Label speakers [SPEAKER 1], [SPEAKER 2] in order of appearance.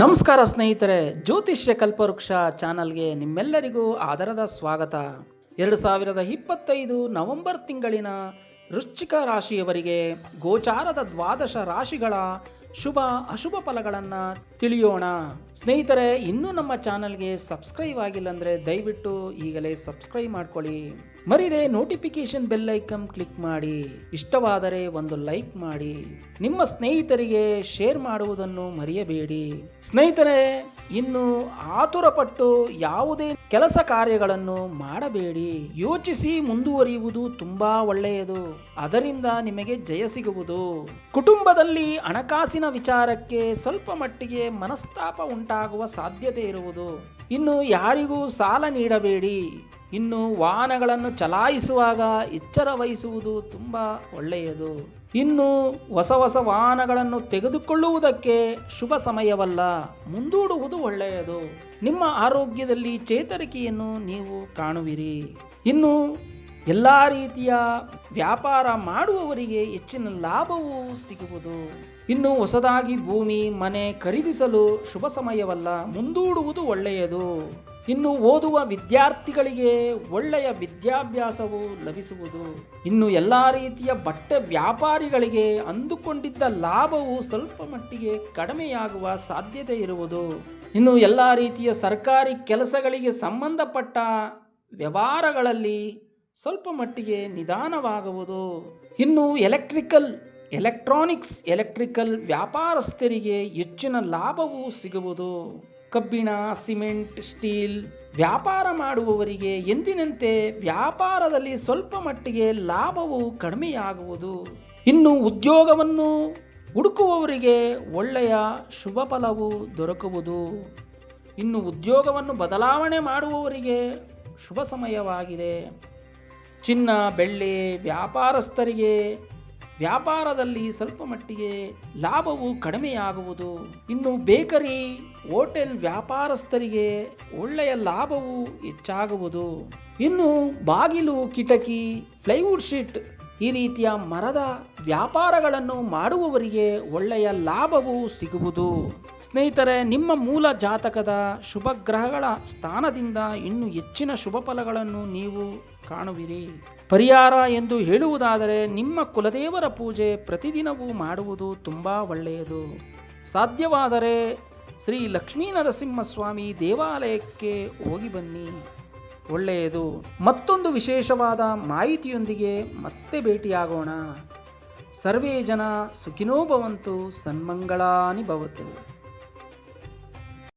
[SPEAKER 1] ನಮಸ್ಕಾರ ಸ್ನೇಹಿತರೆ, ಜ್ಯೋತಿಷ್ಯ ಕಲ್ಪವೃಕ್ಷ ಚಾನಲ್ಗೆ ನಿಮ್ಮೆಲ್ಲರಿಗೂ ಆದರದ ಸ್ವಾಗತ. ಎರಡು ಸಾವಿರದ ಇಪ್ಪತ್ತೈದು ನವೆಂಬರ್ ತಿಂಗಳಿನ ವೃಶ್ಚಿಕ ರಾಶಿಯವರಿಗೆ ಗೋಚಾರದ ದ್ವಾದಶ ರಾಶಿಗಳ ಶುಭ ಅಶುಭ ಫಲಗಳನ್ನು ತಿಳಿಯೋಣ. ಸ್ನೇಹಿತರೆ, ಇನ್ನೂ ನಮ್ಮ ಚಾನಲ್ಗೆ ಸಬ್ಸ್ಕ್ರೈಬ್ ಆಗಿಲ್ಲ ಅಂದರೆ ದಯವಿಟ್ಟು ಈಗಲೇ ಸಬ್ಸ್ಕ್ರೈಬ್ ಮಾಡ್ಕೊಳ್ಳಿ. ಮರಿದೆ ನೋಟಿಫಿಕೇಶನ್ ಬೆಲ್ ಐಕನ್ ಕ್ಲಿಕ್ ಮಾಡಿ, ಇಷ್ಟವಾದರೆ ಒಂದು ಲೈಕ್ ಮಾಡಿ, ನಿಮ್ಮ ಸ್ನೇಹಿತರಿಗೆ ಶೇರ್ ಮಾಡುವುದನ್ನು ಮರೆಯಬೇಡಿ. ಸ್ನೇಹಿತರೆ, ಇನ್ನು ಆತುರಪಟ್ಟು ಯಾವುದೇ ಕೆಲಸ ಕಾರ್ಯಗಳನ್ನು ಮಾಡಬೇಡಿ. ಯೋಚಿಸಿ ಮುಂದುವರಿಯುವುದು ತುಂಬಾ ಒಳ್ಳೆಯದು. ಅದರಿಂದ ನಿಮಗೆ ಜಯ ಸಿಗುವುದು. ಕುಟುಂಬದಲ್ಲಿ ಹಣಕಾಸಿನ ವಿಚಾರಕ್ಕೆ ಸ್ವಲ್ಪ ಮಟ್ಟಿಗೆ ಮನಸ್ತಾಪ ಉಂಟಾಗುವ ಸಾಧ್ಯತೆ ಇರುವುದು. ಇನ್ನು ಯಾರಿಗೂ ಸಾಲ ನೀಡಬೇಡಿ. ಇನ್ನು ವಾಹನಗಳನ್ನು ಚಲಾಯಿಸುವಾಗ ಎಚ್ಚರ ವಹಿಸುವುದು ತುಂಬ ಒಳ್ಳೆಯದು. ಇನ್ನು ಹೊಸ ಹೊಸ ವಾಹನಗಳನ್ನು ತೆಗೆದುಕೊಳ್ಳುವುದಕ್ಕೆ ಶುಭ ಸಮಯವಲ್ಲ, ಮುಂದೂಡುವುದು ಒಳ್ಳೆಯದು. ನಿಮ್ಮ ಆರೋಗ್ಯದಲ್ಲಿ ಚೇತರಿಕೆಯನ್ನು ನೀವು ಕಾಣುವಿರಿ. ಇನ್ನು ಎಲ್ಲ ರೀತಿಯ ವ್ಯಾಪಾರ ಮಾಡುವವರಿಗೆ ಹೆಚ್ಚಿನ ಲಾಭವೂ ಸಿಗುವುದು. ಇನ್ನು ಹೊಸದಾಗಿ ಭೂಮಿ, ಮನೆ ಖರೀದಿಸಲು ಶುಭ ಸಮಯವಲ್ಲ, ಮುಂದೂಡುವುದು ಒಳ್ಳೆಯದು. ಇನ್ನು ಓದುವ ವಿದ್ಯಾರ್ಥಿಗಳಿಗೆ ಒಳ್ಳೆಯ ವಿದ್ಯಾಭ್ಯಾಸವು ಲಭಿಸುವುದು. ಇನ್ನು ಎಲ್ಲ ರೀತಿಯ ಬಟ್ಟೆ ವ್ಯಾಪಾರಿಗಳಿಗೆ ಅಂದುಕೊಂಡಿದ್ದ ಲಾಭವು ಸ್ವಲ್ಪ ಮಟ್ಟಿಗೆ ಕಡಿಮೆಯಾಗುವ ಸಾಧ್ಯತೆ ಇರುವುದು. ಇನ್ನು ಎಲ್ಲ ರೀತಿಯ ಸರ್ಕಾರಿ ಕೆಲಸಗಳಿಗೆ ಸಂಬಂಧಪಟ್ಟ ವ್ಯವಹಾರಗಳಲ್ಲಿ ಸ್ವಲ್ಪ ಮಟ್ಟಿಗೆ ನಿಧಾನವಾಗುವುದು. ಇನ್ನು ಎಲೆಕ್ಟ್ರಿಕಲ್, ಎಲೆಕ್ಟ್ರಾನಿಕ್ಸ್, ಎಲೆಕ್ಟ್ರಿಕಲ್ ವ್ಯಾಪಾರಸ್ಥರಿಗೆ ಹೆಚ್ಚಿನ ಲಾಭವು ಸಿಗುವುದು. ಕಬ್ಬಿಣ, ಸಿಮೆಂಟ್, ಸ್ಟೀಲ್ ವ್ಯಾಪಾರ ಮಾಡುವವರಿಗೆ ಎಂದಿನಂತೆ ವ್ಯಾಪಾರದಲ್ಲಿ ಸ್ವಲ್ಪ ಮಟ್ಟಿಗೆ ಲಾಭವು ಕಡಿಮೆಯಾಗುವುದು. ಇನ್ನು ಉದ್ಯೋಗವನ್ನು ಹುಡುಕುವವರಿಗೆ ಒಳ್ಳೆಯ ಶುಭ ಫಲವು ದೊರಕುವುದು. ಇನ್ನು ಉದ್ಯೋಗವನ್ನು ಬದಲಾವಣೆ ಮಾಡುವವರಿಗೆ ಶುಭ ಸಮಯವಾಗಿದೆ. ಚಿನ್ನ, ಬೆಳ್ಳಿ ವ್ಯಾಪಾರಸ್ಥರಿಗೆ ವ್ಯಾಪಾರದಲ್ಲಿ ಸ್ವಲ್ಪ ಮಟ್ಟಿಗೆ ಲಾಭವು ಕಡಿಮೆಯಾಗುವುದು. ಇನ್ನು ಬೇಕರಿ, ಹೋಟೆಲ್ ವ್ಯಾಪಾರಸ್ಥರಿಗೆ ಒಳ್ಳೆಯ ಲಾಭವು ಹೆಚ್ಚಾಗುವುದು. ಇನ್ನು ಬಾಗಿಲು, ಕಿಟಕಿ, ಪ್ಲೈವುಡ್ ಶೀಟ್ ಈ ರೀತಿಯ ಮರದ ವ್ಯಾಪಾರಗಳನ್ನು ಮಾಡುವವರಿಗೆ ಒಳ್ಳೆಯ ಲಾಭವು ಸಿಗುವುದು. ಸ್ನೇಹಿತರೆ, ನಿಮ್ಮ ಮೂಲ ಜಾತಕದ ಶುಭ ಗ್ರಹಗಳ ಸ್ಥಾನದಿಂದ ಇನ್ನೂ ಹೆಚ್ಚಿನ ಶುಭ ಫಲಗಳನ್ನು ನೀವು ಕಾಣುವಿರಿ. ಪರಿಹಾರ ಎಂದು ಹೇಳುವುದಾದರೆ, ನಿಮ್ಮ ಕುಲದೇವರ ಪೂಜೆ ಪ್ರತಿದಿನವೂ ಮಾಡುವುದು ತುಂಬ ಒಳ್ಳೆಯದು. ಸಾಧ್ಯವಾದರೆ ಶ್ರೀ ಲಕ್ಷ್ಮೀ ನರಸಿಂಹಸ್ವಾಮಿ ದೇವಾಲಯಕ್ಕೆ ಹೋಗಿ ಬನ್ನಿ. ಒಳ್ಳೆಯದು. ಮತ್ತೊಂದು ವಿಶೇಷವಾದ ಮಾಹಿತಿಯೊಂದಿಗೆ ಮತ್ತೆ ಭೇಟಿಯಾಗೋಣ. ಸರ್ವೇ ಜನ ಸುಖಿನೋ ಭವಂತು ಸನ್ಮಂಗಳಾನಿ ಭವತು.